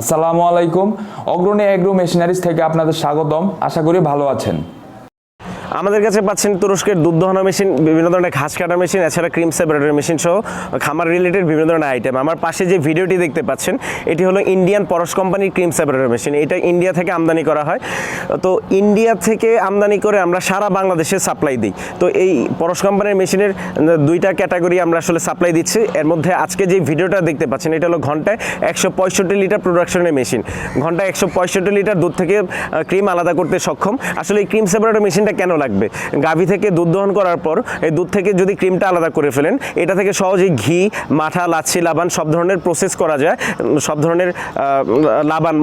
আসসালামু আলাইকুম। অগ্রণী অ্যাগ্রো মেশিনারিজ থেকে আপনাদের স্বাগতম। আশা করি ভালো আছেন। আমাদের কাছে পাচ্ছেন তুরস্কের দুধ দহনা মেশিন, বিভিন্ন ধরনের ঘাস কাটা মেশিন, এছাড়া ক্রিম সেপারেটর মেশিন সহ খামার রিলেটেড বিভিন্ন ধরনের আইটেম আমার পাশে যে ভিডিওটি দেখতে পাচ্ছেন, এটি হলো ইন্ডিয়ান পরশ কোম্পানির ক্রিম সেপারেটর মেশিন। এটা ইন্ডিয়া থেকে আমদানি করা হয়। তো ইন্ডিয়া থেকে আমদানি করে আমরা সারা বাংলাদেশে সাপ্লাই দিই। তো এই পরশ কোম্পানির মেশিনের দুইটা ক্যাটাগরি আমরা আসলে সাপ্লাই দিচ্ছি। এর মধ্যে আজকে যে ভিডিওটা দেখতে পাচ্ছেন, এটা হলো ঘন্টায় একশো পঁয়ষট্টি লিটার প্রোডাকশনের মেশিন ঘন্টায় একশো পঁয়ষট্টি লিটার দুধ থেকে ক্রিম আলাদা করতে সক্ষম। আসলে এই ক্রিম সেপারেটর মেশিনটা কেন লাগবে। গাভী থেকে দুধ দহন করার পর এই দুধ থেকে যদি ক্রিমটা আলাদা করে ফেলেন, এটা থেকে সহজেই ঘি, মাঠা, লাচ্ছি, লাবান সব ধরনের প্রসেস করা যায়। সব ধরনের লাবান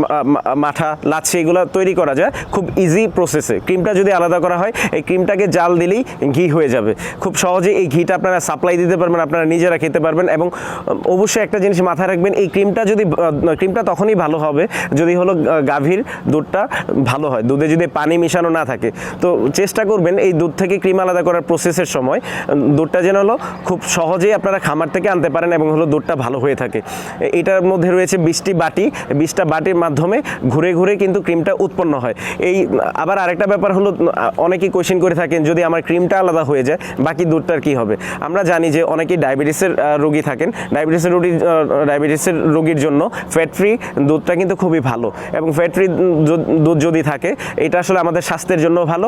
মাঠা, লাচ্ছি এগুলো তৈরি করা যায় খুব ইজি প্রসেসে ক্রিমটা যদি আলাদা করা হয়, এই ক্রিমটাকে জাল দিলেই ঘি হয়ে যাবে। খুব সহজে এই ঘিটা আপনারা সাপ্লাই দিতে পারবেন, আপনারা নিজেরা খেতে পারবেন এবং অবশ্যই একটা জিনিস মাথায় রাখবেন, এই ক্রিমটা যদি ক্রিমটা তখনই ভালো হবে যদি হলো গাভীর দুধটা ভালো হয়। দুধে যদি পানি মিশানো না থাকে। তো চেষ্টা করবেন এই দুধ থেকে ক্রিম আলাদা করার প্রসেসের সময়। দুধটা যেন হলো খুব সহজেই আপনারা খামার থেকে আনতে পারেন এবং হলো দুধটা ভালো হয়ে থাকে। এটার মধ্যে রয়েছে বিশটি বাটি। বিশটা বাটির মাধ্যমে ঘুরে ঘুরে কিন্তু ক্রিমটা উৎপন্ন হয়। এই আবার আরেকটা ব্যাপার হলো, অনেকেই কোয়েশ্চেন করে থাকেন, যদি আমার ক্রিমটা আলাদা হয়ে যায়, বাকি দুধটার কি হবে? আমরা জানি যে অনেকেই ডায়াবেটিসের রোগী থাকেন। ডায়াবেটিসের রোগী ডায়াবেটিসের রোগীর জন্য ফ্যাট ফ্রি দুধটা কিন্তু খুবই ভালো। এবং ফ্যাট ফ্রি দুধ যদি থাকে, এটা আসলে আমাদের স্বাস্থ্যের জন্য ভালো।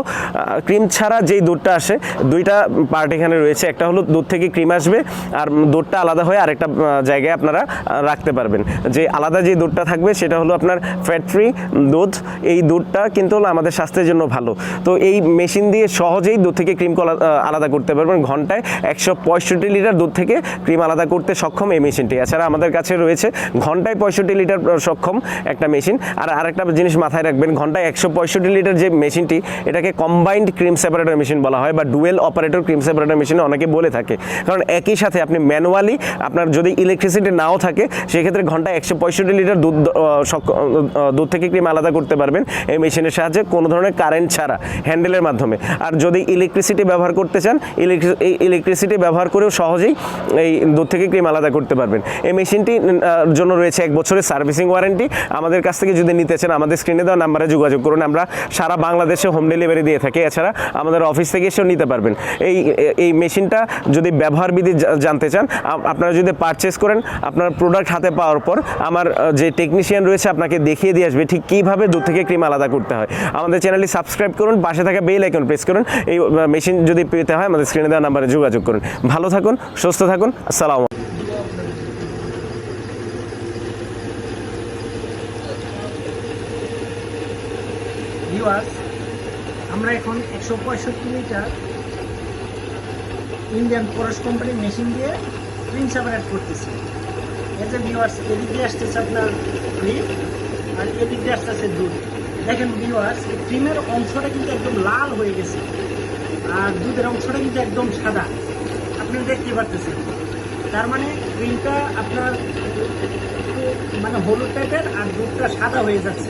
ক্রিম ছাড়া যেই দুধটা আসে, দুইটা পার্ট এখানে রয়েছে। একটা হলো দুধ থেকে ক্রিম আসবে, আর দুধটা আলাদা হয়ে আরেকটা জায়গায় আপনারা রাখতে পারবেন। যে আলাদা যে দুধটা থাকবে, সেটা হলো আপনার ফ্যাট ফ্রি দুধ। এই দুধটা কিন্তু হলো আমাদের স্বাস্থ্যের জন্য ভালো। তো এই মেশিন দিয়ে সহজেই দুধ থেকে ক্রিম আলাদা করতে পারবেন। ঘন্টায় একশো পঁয়ষট্টি লিটার দুধ থেকে ক্রিম আলাদা করতে সক্ষম এই মেশিনটি এছাড়া আমাদের কাছে রয়েছে ঘন্টায় পঁয়ষট্টি লিটার সক্ষম একটা মেশিন আর আরেকটা জিনিস মাথায় রাখবেন, ঘন্টায় একশো পঁয়ষট্টি লিটার যে মেশিনটি এটাকে কম্বাইন্ড ক্রিম সেপারেটর মেশিন বলা হয় বা dual operator cream separator machine অনেকে বলে থাকে। কারণ একই সাথে আপনি ম্যানুয়ালি আপনার যদি ইলেকট্রিসিটি নাও থাকে, সেক্ষেত্রে ঘন্টায় একশো পঁয়ষট্টি লিটার দুধ দুধ থেকে ক্রিম আলাদা করতে পারবেন এই মেশিনের সাহায্যে কোনো ধরনের কারেন্ট ছাড়া হ্যান্ডেলের মাধ্যমে। আর যদি ইলেকট্রিসিটি ব্যবহার করতে চান ইলেকট্রিসিটি ব্যবহার করেও সহজেই এই দুধ থেকে ক্রিম আলাদা করতে পারবেন। এই মেশিনটি জন্য রয়েছে এক বছরের সার্ভিসিং ওয়ারেন্টি আমাদের কাছ থেকে যদি নিতে চান, আমাদের স্ক্রিনে দেওয়া নাম্বারে যোগাযোগ করুন। আমরা সারা বাংলাদেশে হোম ডেলিভারি দিয়ে থাকি। এছাড়া আমাদের অফিস থেকে এসেও নিতে পারবেন। এই এই মেশিনটা যদি ব্যবহার বিধি জানতে চান আপনারা যদি পারচেস করেন, আপনার প্রোডাক্ট হাতে পাওয়ার পর আমার যে টেকনিশিয়ান রয়েছে আপনাকে দেখিয়ে দিয়ে আসবে ঠিক কীভাবে দুধ থেকে ক্রিম আলাদা করতে হয়। আমাদের চ্যানেলটি সাবস্ক্রাইব করুন, পাশে থাকা বেল আইকন প্রেস করুন, এই মেশিন যদি পেতে হয় আমাদের স্ক্রিনে দেওয়া নাম্বারে যোগাযোগ করুন। ভালো থাকুন, সুস্থ থাকুন, আসসালাম ভিউয়ার্স আমরা এখন একশো পঁয়ষট্টি লিটার ইন্ডিয়ান ফরেস্ট কোম্পানির মেশিন দিয়ে প্রিন্ট সেপারেট করতেছি। এই যে ভিউয়ার্স এদিক আসতেছে আপনার ক্রিম আর এদিক আসতেছে দুধ। দেখেন ভিউয়ার্স এই ক্রিমের অংশটা কিন্তু একদম লাল হয়ে গেছে আর দুধের অংশটা কিন্তু একদম সাদা। আপনি দেখতে পারতেছেন। তার মানে ক্রিমটা আপনার মানে হলুদ টাইপের আর দুধটা সাদা হয়ে যাচ্ছে।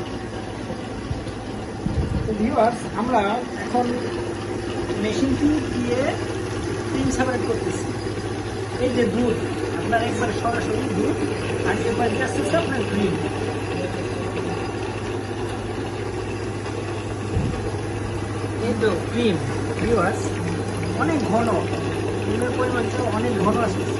তো ভিউয়ার্স আমরা এখন মেশিনটি দিয়ে ক্রিম সেপারেট করতেছি। এই যে দুধ আপনার একবারে সরাসরি দুধ আর এবার আসতেছে আপনার ক্রিম এই তো ক্রিম ভিউয়ার্স অনেক ঘন। ক্রিমের পরিমাণটা অনেক ঘন আসতেছে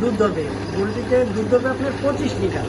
দুধ ধরবে পোলট্রিতে দুধ ধরবে আপনার পঁচিশ litre.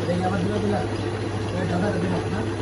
Ada yang apa juga tu lah. Ada apa tu lah?